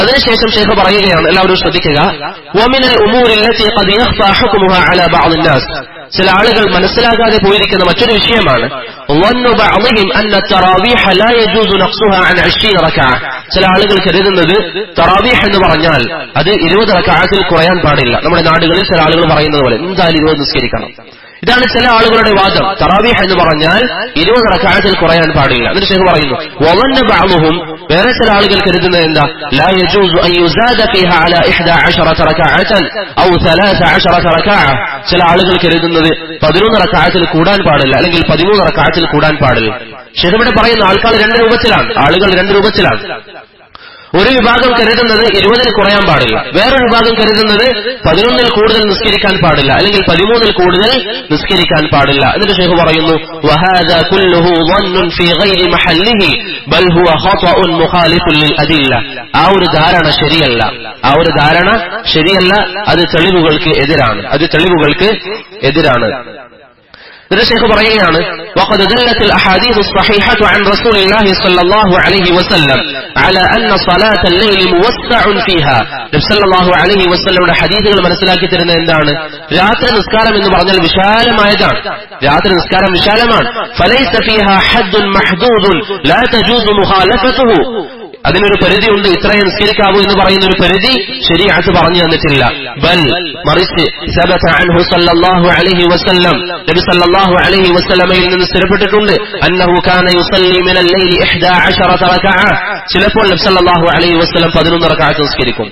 അതിനുശേഷം ഷെയ്ഖ് പറയുകയാണ് എല്ലാവരും ശ്രദ്ധിക്കുക. ഒമിനൽ ചില ആളുകൾ മനസ്സിലാകാതെ പോയിരിക്കുന്ന മറ്റൊരു വിഷയമാണ് ചില ആളുകൾ കരുതുന്നത് തറാവീഹ് എന്ന് പറഞ്ഞാൽ അത് ഇരുപത് റക്കാത്തിൽ കുറയാൻ പാടില്ല. നമ്മുടെ നാടുകളിൽ ചില ആളുകൾ പറയുന്നത് പോലെ എന്തായാലും ഇരുപത് നിസ്കരിക്കണം. ഇതാണ് ചില ആളുകളുടെ വാദം. തറാവീഹ് എന്ന് പറഞ്ഞാൽ ഇരുപത് റക്കാഴത്തിൽ കുറയാൻ പാടില്ല. എന്നിട്ട് ഷെയ്ഖ് പറയുന്നു വവന്ന ബഅളുഹും വേറെ ചില ആളുകൾ കരുതുന്നത് എന്താ? ലാ അൻ 11 റക്അഅതൻ ഔ 13 റക്അഅ ചില ആളുകൾ കരുതുന്നത് 11 റക്അഅത്തിൽ കൂടാൻ പാടില്ല അല്ലെങ്കിൽ 13 റക്അഅത്തിൽ കൂടാൻ പാടില്ല. ഷെയ്ഖ് ഇവിടെ പറയുന്ന ആൾക്കാർ രണ്ട് രൂപത്തിലാണ് ആളുകൾ രണ്ട് രൂപത്തിലാണ്. ഒരു വിഭാഗം കരുതുന്നത് ഇരുപതിൽ കുറയാൻ പാടില്ല. വേറൊരു വിഭാഗം കരുതുന്നത് പതിനൊന്നിൽ കൂടുതൽ നിസ്കരിക്കാൻ പാടില്ല. അല്ലെങ്കിൽ പതിമൂന്നിൽ കൂടുതൽ നിസ്കരിക്കാൻ പാടില്ല. എന്നിട്ട് ഷെയ്ഖ് പറയുന്നു ആ ഒരു ധാരണ ശരിയല്ല. ആ ഒരു ധാരണ ശരിയല്ല. അത് തെളിവുകൾക്ക് എതിരാണ്. അത് തെളിവുകൾക്ക് എതിരാണ്. എന്നിട്ട് ഷെയ്ഖ് പറയുകയാണ് وقد دلت الأحاديث الصحيحة عن رسول الله صلى الله عليه وسلم على أن صلاة الليل موسع فيها നബി സല്ലല്ലാഹു അലൈഹി വസല്ലമയുടെ ഹദീസുകൾ മനസ്സിലാക്കി തരുന്നത് എന്താണ് രാത്രി നിസ്കാരം എന്ന് പറഞ്ഞാൽ വിശാലമായതാണ് രാത്രി നിസ്കാരം വിശാലമാണ് فليس فيها حد محدود لا تجوز مخالفته അതിനൊരു പരിധിയുണ്ട് ഇത്രയും നിസ്കരിക്കാവൂ എന്ന് പറയുന്ന ഒരു പരിധി ശരിയാത്ത് പറഞ്ഞു തന്നിട്ടില്ല. ബൽ മറിച്ച് നബി സല്ലല്ലാഹു അലൈഹി വസല്ലമയിൽ നിന്ന് സ്ഥിരപ്പെട്ടിട്ടുണ്ട്. അന്നഹു കാന യുസല്ലി മിനൽ ലൈലി 11 റകഅ. ചിലപ്പോൾ നബി സല്ലല്ലാഹു അലൈഹി വസല്ലം 11 റകഅത്ത് നിസ്കരിക്കും.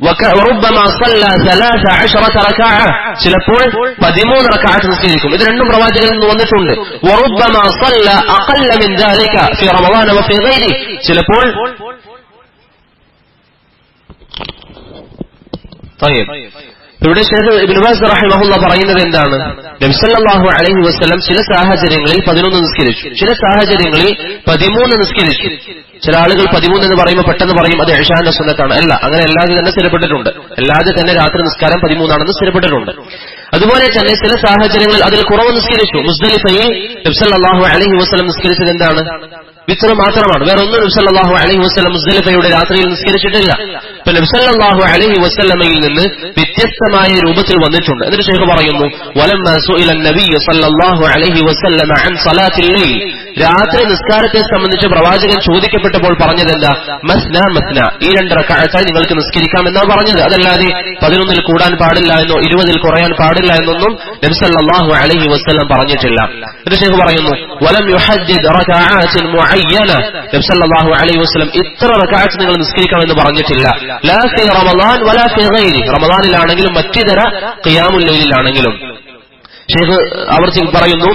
وربما صلى ثلاث عشرة ركعة ചിലപ്പോൾ പതിമൂന്ന് റക്കാത്ത് നിസ്കരിക്കും ഇത് രണ്ടും പ്രവാചകനിൽ നിന്ന് വന്നിട്ടുണ്ട് وربما صلى أقل من ذلك في رمضان وفي غيره ചിലപ്പോൾ طيب ഇവിടെ ഷേഖ് ഇബ്നു ബാസ് റഹിമഹുല്ല പറയുന്നത് എന്താണ് നബി സല്ലല്ലാഹു അലൈഹി വസല്ലം ചില സാഹചര്യങ്ങളിൽ പതിനൊന്ന് നിസ്കരിച്ചു ചില സാഹചര്യങ്ങളിൽ പതിമൂന്ന് നിസ്കരിച്ചു ചില ആളുകൾ പതിമൂന്ന് എന്ന് പറയുമ്പോൾ പെട്ടെന്ന് പറയും അത് ഏഷാന്റെ സുന്നത്താണ്. അല്ല അങ്ങനെ അല്ലാതെ തന്നെ സ്ഥിരപ്പെട്ടിട്ടുണ്ട്. അല്ലാതെ തന്നെ രാത്രി നിസ്കാരം പതിമൂന്നാണെന്ന് സ്ഥിരപ്പെട്ടിട്ടുണ്ട്. അതുപോലെ തന്നെ ചില സാഹചര്യങ്ങളിൽ അതിൽ കുറവ് നിസ്കരിച്ചു. മുസ്ദലിഫയിൽ നബ്സല്ലാഹു അലഹി വസ്ലം നിസ്കരിച്ചത് എന്താണ്? വിത്ര മാത്രമാണ്. വേറെ ഒന്നും നബ്സല്ലാഹു അലഹി വസ്ലം മുസ്ദലിഫയുടെ രാത്രിയിൽ നിസ്കരിച്ചിട്ടില്ല. ഇപ്പൊ നബ്സല്ലാഹു അലഹി വസ്ലമയിൽ നിന്ന് വ്യത്യസ്തമായ രൂപത്തിൽ വന്നിട്ടുണ്ട്. എന്നിട്ട് ഷെയ്ഖ് പറയുന്നു രാത്രി നിസ്കാരത്തെ സംബന്ധിച്ച് പ്രവാചകൻ ചോദിക്കപ്പെട്ടപ്പോൾ പറഞ്ഞത് പറഞ്ഞതല്ല മസ്ന മസ്ന. ഈ രണ്ട് കാഴ്ച നിങ്ങൾക്ക് നിസ്കരിക്കാം എന്നാ പറഞ്ഞത്. അതല്ലാതെ പതിനൊന്നിൽ കൂടാൻ പാടില്ല എന്നോ ഇരുപതിൽ കുറയാൻ പാടില്ല എന്നൊന്നും നബ്സല്ലാഹു അലഹി വസ്ലം പറഞ്ഞിട്ടില്ല. എന്നിട്ട് ഷെയ്ഖ് പറയുന്നു വലം നബ്സല്ലാഹു അലൈഹി വസ്ലം ഇത്ര റക്കാഴ്ച നിങ്ങൾ നിസ്കരിക്കണമെന്ന് പറഞ്ഞിട്ടില്ല. ലാ ഫി റമളാൻ വലാ ഫി ഗൈരി. റമളാനിലാണെങ്കിലും മറ്റിതര ഖിയാമുൽ ലൈലിലാണെങ്കിലും. ഷെയ്ഖ് ആവർത്തി പറയുന്നു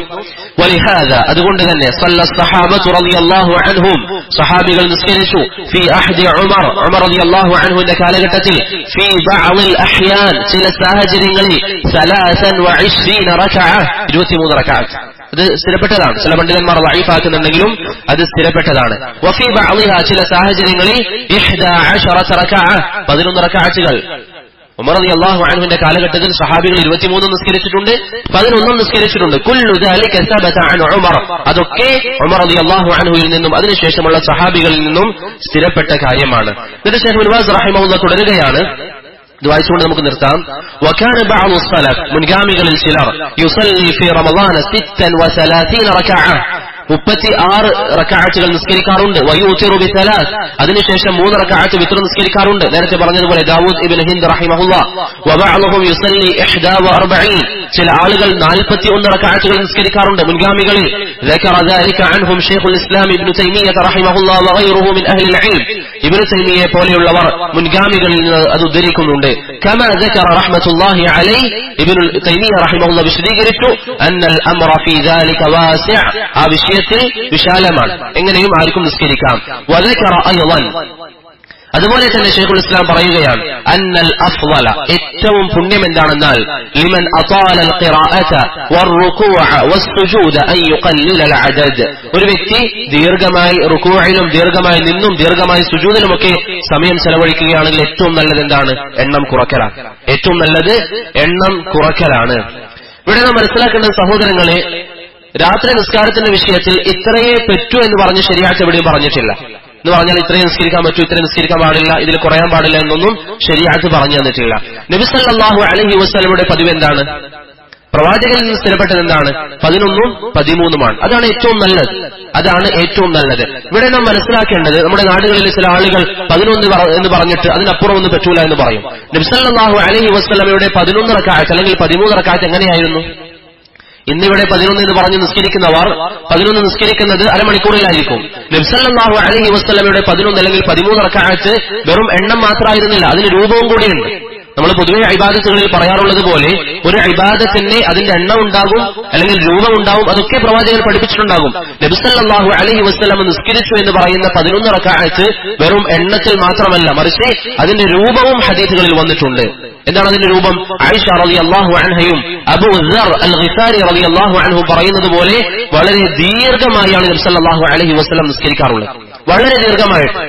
വലിഹാദ അതുകൊണ്ട് തന്നെ സല്ല സഹാബത്തു റളിയല്ലാഹു അൻഹും സഹാബികൾ നിസ്കരിച്ചു. ഫി അഹ്ദി ഉമർ. ഉമർ റളിയല്ലാഹു അൻഹുവിന്റെ കാലഘട്ടത്തിൽ ഫി ബഅദിൽ അഹ്യാൻ. ചില സാഹചര്യങ്ങളിൽ 23 റകഅ 23 റകഅത്ത് അത് സ്ഥിരപ്പെട്ടതാണ്. ചില പണ്ഡിതന്മാർ വൈഫാക്കുന്നുണ്ടെങ്കിലും അത് സ്ഥിരപ്പെട്ടതാണ്. വഫി ബഅദിഹ. ചില സാഹചര്യങ്ങളിൽ 11 റകഅ 11 റകഅത്തുകൾ ഉമർ അലി അള്ളാഹു അൻഹുവിന്റെ കാലഘട്ടത്തിൽ സഹാബികൾ ഇരുപത്തിമൂന്ന് നിസ്കരിച്ചിട്ടുണ്ട് പതിനൊന്നും നിസ്കരിച്ചിട്ടുണ്ട് കുല്ലു ദാലിക സബത അൻ ഉമർ അതൊക്കെ ഉമർ അലി അള്ളാഹു അൻഹുവിൽ നിന്നും അതിനുശേഷമുള്ള സഹാബികളിൽ നിന്നും സ്ഥിരപ്പെട്ട കാര്യമാണ് എന്നിട്ട് ഷെയ്ഖ് മുൻവാസ് റഹിമഹുല്ല തുടരുകയാണ് ഇത് വായിച്ചുകൊണ്ട് നമുക്ക് നിർത്താം وكان بعض السلف മുൻഗാമികളിൽ ചിലർ يصلي في رمضان 36 ركعة മുപ്പത്തി ആറ് റക്കാഴ്ചകൾ നിസ്കരിക്കാറുണ്ട് വയൂത്തിറു ബിസലാസ് അതിനുശേഷം മൂന്ന് റക്കാഴ്ച വിത്ര നിസ്കരിക്കാറുണ്ട് നേരത്തെ പറഞ്ഞതുപോലെ ദാവൂദ് ഇബിൻ ഹിന്ദ് റഹിമഹുല്ല വബഅലുഹും യുസല്ലി ഇഹ്ദാ വഅർബഈൻ ചില ആളുകൾ 41 റക്കാഴ്ചകൾ നിസ്കരിക്കാറുണ്ട് മുൻഗാമികളിൽ ذكر ذلك عنهم شيخ الإسلام ابن تيمية رحمه الله وغيره من أهل العلم ابن تيمية പോലെയുള്ളവർ മുൻഗാമികളിൽ നിന്ന് അത് ഉദ്ധരിക്കുന്നുണ്ട് كما ذكر رحمة الله عليه ابن تيمية رحمه الله വിശദീകരിച്ചു أن الأمر في ذلك واسع ആ വിഷയത്തിൽ വിശാലമാണ്. എങ്ങനെയും ആർക്കും നിസ്കരിക്കാം. അതുപോലെ തന്നെ ഷെയ്ഖുൽ ഇസ്ലാം പറയുകയാണ് അന്നൽ അഫ്വല. ഏറ്റവും പുണ്യം എന്താണെന്നാൽ ലിമൻ അതാല അൽ ഖിറാഅത വറുകൂഅ വസ്സുജൂദ അൻ യുഖല്ലില അൽ അദദ് ഒരു വ്യക്തി ദീർഘമായി റുകൂഇലും ദീർഘമായി നിന്നും ദീർഘമായി സുജൂദിലുമൊക്കെ സമയം ചെലവഴിക്കുകയാണെങ്കിൽ ഏറ്റവും നല്ലത് എന്താണ്? എണ്ണം കുറക്കലാണ് ഏറ്റവും നല്ലത് എണ്ണം കുറക്കലാണ് ഇവിടെ നാം മനസ്സിലാക്കേണ്ട സഹോദരങ്ങളെ രാത്രി നിസ്കാരത്തിന്റെ വിഷയത്തിൽ ഇത്രയേ പറ്റൂ എന്ന് പറഞ്ഞ് ശരിയാഴ്ച എവിടെയും പറഞ്ഞിട്ടില്ല. എന്ന് പറഞ്ഞാൽ ഇത്രയും നിസ്കരിക്കാൻ പറ്റൂ ഇത്രയും നിസ്കരിക്കാൻ പാടില്ല ഇതിൽ കുറയാൻ പാടില്ല എന്നൊന്നും ശരിയാഴ്ച പറഞ്ഞു തന്നിട്ടില്ല. നബിസല്ലാഹു അലഹി വസ്ലമയുടെ പതിവ് എന്താണ്? പ്രവാചകനിൽ നിന്ന് സ്ഥിരപ്പെട്ടത് എന്താണ്? പതിനൊന്നും പതിമൂന്നുമാണ്. അതാണ് ഏറ്റവും നല്ലത്. അതാണ് ഏറ്റവും നല്ലത്. ഇവിടെ നാം മനസ്സിലാക്കേണ്ടത് നമ്മുടെ നാടുകളിലെ ചില ആളുകൾ പതിനൊന്ന് എന്ന് പറഞ്ഞിട്ട് അതിനപ്പുറം ഒന്നും പറ്റൂല എന്ന് പറയും. നബ്സല്ലാഹു അലഹി വസ്ലമയുടെ പതിനൊന്ന് റക്കാഴ്ച അല്ലെങ്കിൽ പതിമൂന്ന് റക്കാഴ്ച എങ്ങനെയായിരുന്നു? ഇന്നിവിടെ പതിനൊന്ന് എന്ന് പറഞ്ഞ് നിസ്കരിക്കുന്നവർ പതിനൊന്ന് നിസ്കരിക്കുന്നത് അരമണിക്കൂറിലായിരിക്കും. നബ്സല്ലാഹു അലഹി വസ്ലമയുടെ പതിനൊന്ന് അല്ലെങ്കിൽ പതിമൂന്ന് റക്കാറ്റ് വെറും എണ്ണം മാത്രമായിരുന്നില്ല. അതിന് രൂപവും കൂടിയുണ്ട്. നമ്മൾ പൊതുവെ അഭിബാദത്തുകളിൽ പറയാറുള്ളത് പോലെ ഒരു അഭിബാദത്തിന്റെ അതിന്റെ എണ്ണം ഉണ്ടാകും അല്ലെങ്കിൽ രൂപം ഉണ്ടാവും അതൊക്കെ പ്രവാചകൻ പഠിപ്പിച്ചിട്ടുണ്ടാകും. നബിസല്ലാഹു അലഹി വസ്ലം നിസ്കരിച്ചു എന്ന് പറയുന്ന പതിനൊന്ന് റക്കാറ്റ് വെറും എണ്ണത്തിൽ മാത്രമല്ല. മറിച്ച് അതിന്റെ രൂപവും ഹദീസുകളിൽ വന്നിട്ടുണ്ട്. എന്താണ് അതിന്റെ രൂപം? ആയിഷ റളി അള്ളാഹു അൻഹയും അബു അൽ ഖിസാരി റളി അള്ളാഹു അൻഹു പറയുന്നത് പോലെ വളരെ ദീർഘമായാണ് നബി സല്ലല്ലാഹു അലൈഹി വസല്ലം നിസ്കരിക്കാറുള്ളത്. വളരെ ദീർഘമായിട്ട്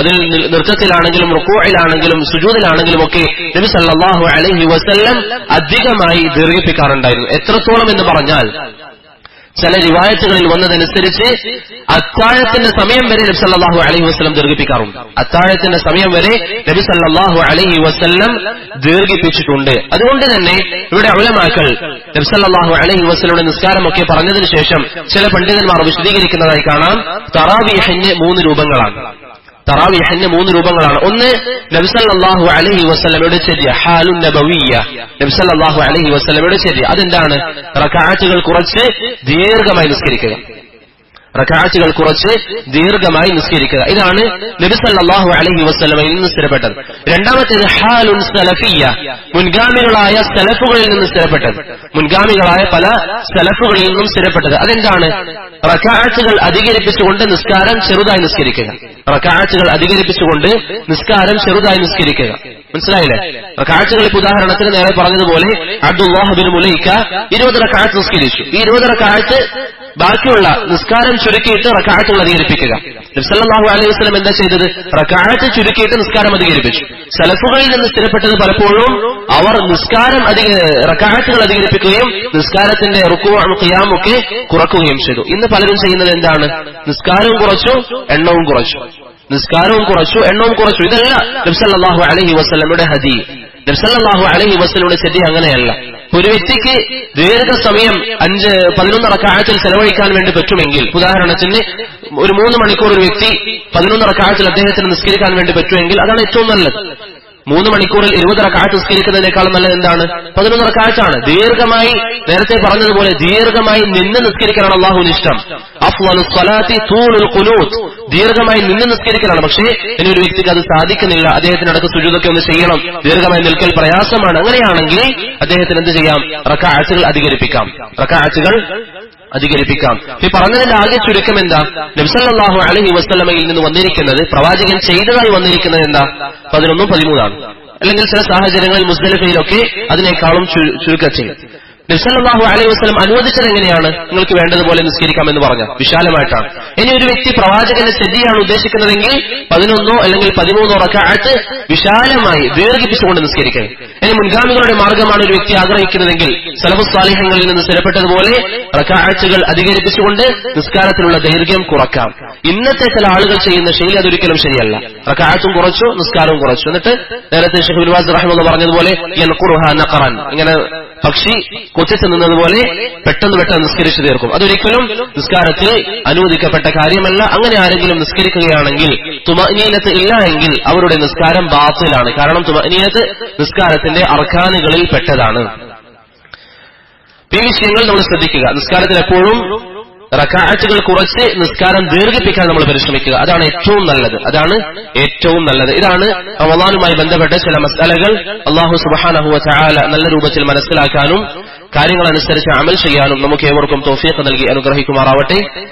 അതിൽ നൃത്തത്തിലാണെങ്കിലും റുക്കോയിലാണെങ്കിലും സുജൂദിലാണെങ്കിലും ഒക്കെ നബി സല്ലല്ലാഹു അലൈഹി വസല്ലം അധികമായി ദീർഘിപ്പിക്കാറുണ്ടായിരുന്നു. എത്രത്തോളം എന്ന് പറഞ്ഞാൽ ചില റിവായത്തുകളിൽ വന്നതനുസരിച്ച് അത്താഴത്തിന്റെ സമയം വരെ നബി സല്ലല്ലാഹു അലൈഹി വസല്ലം ദീർഘിപ്പിക്കാറുണ്ട്. അത്താഴത്തിന്റെ സമയം വരെ നബി സല്ലല്ലാഹു അലൈഹി വസല്ലം ദീർഘിപ്പിച്ചിട്ടുണ്ട്. അതുകൊണ്ട് തന്നെ ഇവിടെ ഉലമാക്കൾ നബി സല്ലല്ലാഹു അലൈഹി വസ്ലയുടെ നിസ്കാരമൊക്കെ പറഞ്ഞതിന് ശേഷം ചില പണ്ഡിതന്മാർ വിശദീകരിക്കുന്നതായി കാണാം. തറാവിയഹിന് മൂന്ന് രൂപങ്ങളാണ്. തറാവിയഹിന്റെ മൂന്ന് രൂപങ്ങളാണ്. ഒന്ന് നബ്സല്ലാഹു അലഹി വസ്ലമയുടെ ചര്യ ഹാലു നബവിയ നബ്സല്ലാഹു അലഹി വസ്ലമയുടെ ചര്യ. അതെന്താണ്? റക്കാറ്റുകൾ കുറച്ച് ദീർഘമായി നിസ്കരിക്കുക. റക്കാറ്റുകൾ കുറച്ച് ദീർഘമായി നിസ്കരിക്കുക. ഇതാണ് നബി സല്ലല്ലാഹു അലൈഹി വസല്ലമയിൽ നിന്ന് സ്ഥിരപ്പെട്ടത്. രണ്ടാമത്തേത് ഹാലുൻ സലഫിയ മുൻഗാമികളായ സലഫുകളിൽ നിന്ന് സ്ഥിരപ്പെട്ടത്. മുൻഗാമികളായ പല സലഫുകളിൽ നിന്നും സ്ഥിരപ്പെട്ടത്. അതെന്താണ്? റക്കാറ്റുകൾ അധികരിപ്പിച്ചുകൊണ്ട് നിസ്കാരം ചെറുതായി നിസ്കരിക്കുക. റക്കാറ്റുകൾ അധികരിപ്പിച്ചുകൊണ്ട് നിസ്കാരം ചെറുതായി നിസ്കരിക്കുക. മനസ്സിലായില്ലേ? റക്കാറ്റുകൾ ഇപ്പൊ ഉദാഹരണത്തിന് നേരെ പറഞ്ഞതുപോലെ അബ്ദുല്ലാഹബിൻ മുലൈക്ക ഇരുപതര കാഴ്ച നിസ്കരിച്ചു. ഈ ഇരുപതര റക്കാറ്റ് ബാക്കിയുള്ള നിസ്കാരം ചുരുക്കിയിട്ട് റക്കാറ്റുകൾ അധികരിപ്പിക്കുക. നബ്സല്ലാഹു അലൈഹി വസ്ലം എന്താ ചെയ്തത്? റക്കാഴത്ത് ചുരുക്കിയിട്ട് നിസ്കാരം അധികരിപ്പിച്ചു. സലഫുകളിൽ നിന്ന് സ്ഥിരപ്പെട്ടത് പലപ്പോഴും അവർ നിസ്കാരം അധിക റക്കാഴത്തുകൾ അധികരിപ്പിക്കുകയും നിസ്കാരത്തിന്റെ റുക്കുവാം ഒക്കെ കുറക്കുകയും ചെയ്തു. ഇന്ന് പലരും ചെയ്യുന്നത് എന്താണ്? നിസ്കാരവും കുറച്ചു എണ്ണവും കുറച്ചു. നിസ്കാരവും കുറച്ചു എണ്ണവും കുറച്ചു. ഇതല്ല നബ്സല്ലാഹു അലഹി വസ്ലമിയുടെ ഹദി നബ്സല്ലാഹു അലഹി വസ്ലമിയുടെ ചെടി അങ്ങനെയല്ല. ഒരു വ്യക്തിക്ക് ദീർഘസമയം അഞ്ച് പതിനൊന്ന് റക്കാഴത്തിൽ ചെലവഴിക്കാൻ വേണ്ടി പറ്റുമെങ്കിൽ ഉദാഹരണത്തിന് ഒരു മൂന്ന് മണിക്കൂർ ഒരു വ്യക്തി പതിനൊന്ന് റക്കാഴത്തിൽ അദ്ദേഹത്തിന് നിസ്കരിക്കാൻ വേണ്ടി പറ്റുമെങ്കിൽ അതാണ് ഏറ്റവും നല്ലത്. മൂന്ന് മണിക്കൂറിൽ ഇരുപത് കാഴ്ച നിസ്കരിക്കുന്നതിനേക്കാളും നല്ലത് എന്താണ്? പതിനൊന്ന് കാഴ്ചയാണ് ദീർഘമായി നേരത്തെ പറഞ്ഞതുപോലെ ദീർഘമായി നിന്ന് നിസ്കരിക്കാനാണ് അള്ളാഹുവിന് ഇഷ്ടം. ദീർഘമായി നിന്ന് നിസ്കരിക്കലാണ്. പക്ഷേ ഇനി ഒരു വ്യക്തിക്ക് അത് സാധിക്കുന്നില്ല. അദ്ദേഹത്തിന് അടുത്ത് സുജൂതൊക്കെ ഒന്ന് ചെയ്യണം. ദീർഘമായി നിൽക്കൽ പ്രയാസമാണ്. അങ്ങനെയാണെങ്കിൽ അദ്ദേഹത്തിന് എന്ത് ചെയ്യാം? റക്കാഴ്ചകൾ അധികരിപ്പിക്കാം. റക്കാഴ്ചകൾ അധികരിപ്പിക്കാം. ഈ പറഞ്ഞതിന്റെ ആകെ ചുരുക്കം എന്താ? നബ്സല്ലാഹു അലഹി വസ്ലമയിൽ നിന്ന് വന്നിരിക്കുന്നത് പ്രവാചകൻ ചെയ്തതായി വന്നിരിക്കുന്നത് എന്താ? പതിനൊന്നും പതിമൂന്നാണ്. അല്ലെങ്കിൽ ചില സാഹചര്യങ്ങളിൽ മുസ്ലിഫയിലൊക്കെ അതിനേക്കാളും ചുരുക്കം ചുരുക്കത്തിൽ നബ്സല്ലാഹു അലൈഹി വസ്ലം അനുവദിച്ചത് എങ്ങനെയാണ്? നിങ്ങൾക്ക് വേണ്ടതുപോലെ നിസ്കരിക്കാമെന്ന് പറഞ്ഞ. വിശാലമായിട്ടാണ്. ഇനി ഒരു വ്യക്തി പ്രവാചകന്റെ ചെല്ലിയാണ് ഉദ്ദേശിക്കുന്നതെങ്കിൽ പതിനൊന്നോ അല്ലെങ്കിൽ പതിമൂന്നോ റക്കാറ്റ് വിശാലമായി ദീർഘിപ്പിച്ചുകൊണ്ട് നിസ്കരിക്കുക ഇനി മുൻഗാമികളുടെ മാർഗമാണ് ഒരു വ്യക്തി ആഗ്രഹിക്കുന്നതെങ്കിൽ സലഫു സ്വാലിഹങ്ങളിൽ നിന്ന് സ്ഥിരപ്പെട്ടതുപോലെ റക്കാഴ്ചകൾ അധികരിപ്പിച്ചുകൊണ്ട് നിസ്കാരത്തിലുള്ള ദൈർഘ്യം കുറക്കാം. ഇന്നത്തെ ചില ആളുകൾ ചെയ്യുന്ന ശൈലി അതൊരിക്കലും ശരിയല്ല. റക്കാഴ്ചും കുറച്ചു നിസ്കാരവും കുറച്ചു. എന്നിട്ട് നേരത്തെ ഷെഹുൽ വാസ് റഹ്മെന്ന് പറഞ്ഞതുപോലെ ഇങ്ങനെ പക്ഷി കൊത്തിച്ചു നിന്നതുപോലെ പെട്ടെന്ന് പെട്ടെന്ന് നിസ്കരിച്ചു തീർക്കും. അതൊരിക്കലും നിസ്കാരത്തിൽ അനുവദിക്കപ്പെട്ട കാര്യമല്ല. അങ്ങനെ ആരെങ്കിലും നിസ്കരിക്കുകയാണെങ്കിൽ തുമനീനത്ത് ഇല്ല എങ്കിൽ അവരുടെ നിസ്കാരം ബാത്തിലാണ്. കാരണം തുമനീനത്ത് നിസ്കാരത്തിന്റെ അർഖാനുകളിൽ പെട്ടതാണ് ഈ വിഷയങ്ങൾ നമ്മൾ ശ്രദ്ധിക്കുക. നിസ്കാരത്തിൽ എപ്പോഴും റക്കാറ്റുകൾ കുറച്ച് നിസ്കാരം ദീർഘിപ്പിക്കാൻ നമ്മൾ പരിശ്രമിക്കുക. അതാണ് ഏറ്റവും നല്ലത്. അതാണ് ഏറ്റവും നല്ലത്. ഇതാണ് റമദാനുമായി ബന്ധപ്പെട്ട ചില മസാലകൾ അള്ളാഹു സുബാനഹുവ ചാല നല്ല രൂപത്തിൽ മനസ്സിലാക്കാനും കാര്യങ്ങൾ അനുസരിച്ച് അമൽ ചെയ്യാനും നമുക്ക് ഏവർക്കും തോഫീഖ് നൽകി അനുഗ്രഹിക്കുമാറാവട്ടെ.